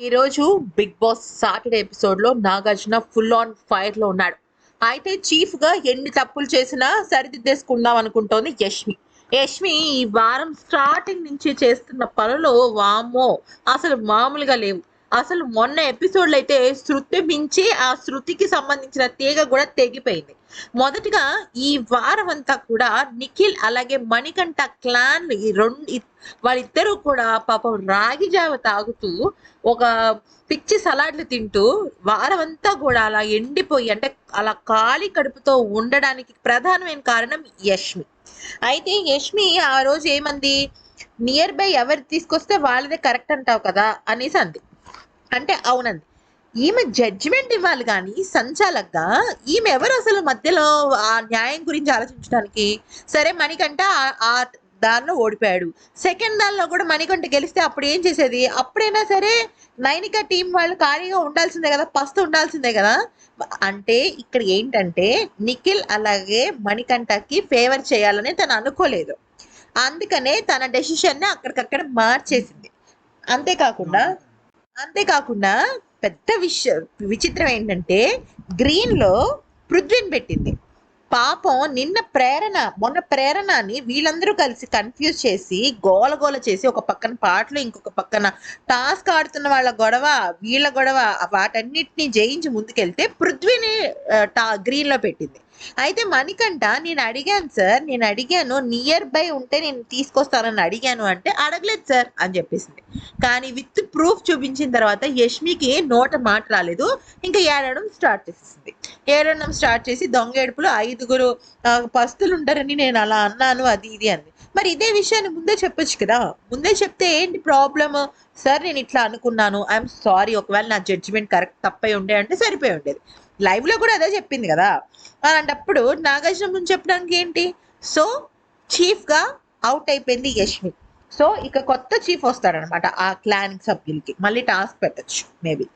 ఈరోజు big boss Saturday ఎపిసోడ్లో Nagarjuna full on ఫైర్లో ఉన్నాడు. అయితే చీఫ్గా ఎన్ని తప్పులు చేసినా సరిదిద్దేసుకుందాం అనుకుంటోంది యష్మి. యష్మి ఈ వారం స్టార్టింగ్ నుంచి చేస్తున్న పనులు వామ్మో అసలు మామూలుగా లేవు. అసలు మొన్న ఎపిసోడ్లో అయితే శృతి మించి ఆ శృతికి సంబంధించిన తీగ కూడా తెగిపోయింది. మొదటిగా ఈ వారం అంతా కూడా నిఖిల్ అలాగే మణికంఠ క్లాన్ ఈ రెండు వాళ్ళిద్దరూ కూడా పాపం రాగి జావ తాగుతూ ఒక పిచ్చి సలాడ్లు తింటూ వారం అంతా కూడా అలా ఎండిపోయి అంటే అలా ఖాళీ కడుపుతో ఉండడానికి ప్రధానమైన కారణం యష్మి. అయితే యష్మి ఆ రోజు ఏమంది? నియర్ బై ఎవరు తీసుకొస్తే వాళ్ళదే కరెక్ట్ అంటావు కదా అనేసి అంది. అంటే అవునండి. ఈమె జడ్జిమెంట్ ఇవ్వాలి కానీ సంచాలక్గా ఈమె ఎవరు అసలు మధ్యలో ఆ న్యాయం గురించి ఆలోచించడానికి? సరే మణికంట ఆ- దానిలో ఓడిపోయాడు. సెకండ్ దానిలో కూడా మణికంట గెలిస్తే అప్పుడు ఏం చేసేది? అప్పుడైనా సరే నైనిక టీం వాళ్ళు ఖాళీగా ఉండాల్సిందే కదా పస్తు ఉండాల్సిందే కదా. అంటే ఇక్కడ ఏంటంటే నిఖిల్ అలాగే మణికంఠకి ఫేవర్ చేయాలని తను అనుకోలేదు. అందుకనే తన డెసిషన్ని అక్కడికక్కడ మార్చేసింది. అంతేకాకుండా అంతేకాకుండా పెద్ద విష విచిత్రం ఏంటంటే గ్రీన్లో పృథ్వీని పెట్టింది. పాపం నిన్న ప్రేరణ మొన్న ప్రేరణని వీళ్ళందరూ కలిసి కన్ఫ్యూజ్ చేసి గోల గోల చేసి ఒక పక్కన పాటలు ఇంకొక పక్కన టాస్క్ ఆడుతున్న వాళ్ళ గొడవ వీళ్ళ గొడవ వాటన్నిటిని జయించి ముందుకెళ్తే పృథ్వీని టా గ్రీన్లో పెట్టింది. అయితే మణికంట నేను అడిగాను సార్ నేను అడిగాను నియర్ బై ఉంటే నేను తీసుకొస్తానని అడిగాను అంటే అడగలేదు సార్ అని చెప్పేసింది. కానీ విత్ ప్రూఫ్ చూపించిన తర్వాత యష్మికి నోట మాట రాలేదు. ఇంకా ఏడవడం స్టార్ట్ చేసేసింది. ఏడవడం స్టార్ట్ చేసి దొంగ ఏడుపులు ఐదుగురు పస్తులు ఉంటారని నేను అలా అన్నాను అది ఇది అంది. మరి ఇదే విషయాన్ని ముందే చెప్పొచ్చు కదా. ముందే చెప్తే ఏంటి ప్రాబ్లమ్? సార్ నేను ఇట్లా అనుకున్నాను. I'm sorry. ఒకవేళ నా జడ్జిమెంట్ కరెక్ట్ తప్పై ఉండే అంటే సరిపోయి ఉండేది. లైవ్లో కూడా అదే చెప్పింది కదా. అలాంటప్పుడు నాగార్జున చెప్పడానికి ఏంటి? సో చీఫ్గా అవుట్ అయిపోయింది యష్మి సో ఇక కొత్త చీఫ్ వస్తాడనమాట ఆ క్లాన్ సభ్యులకి. మళ్ళీ టాస్క్ పెట్టచ్చు మేబీ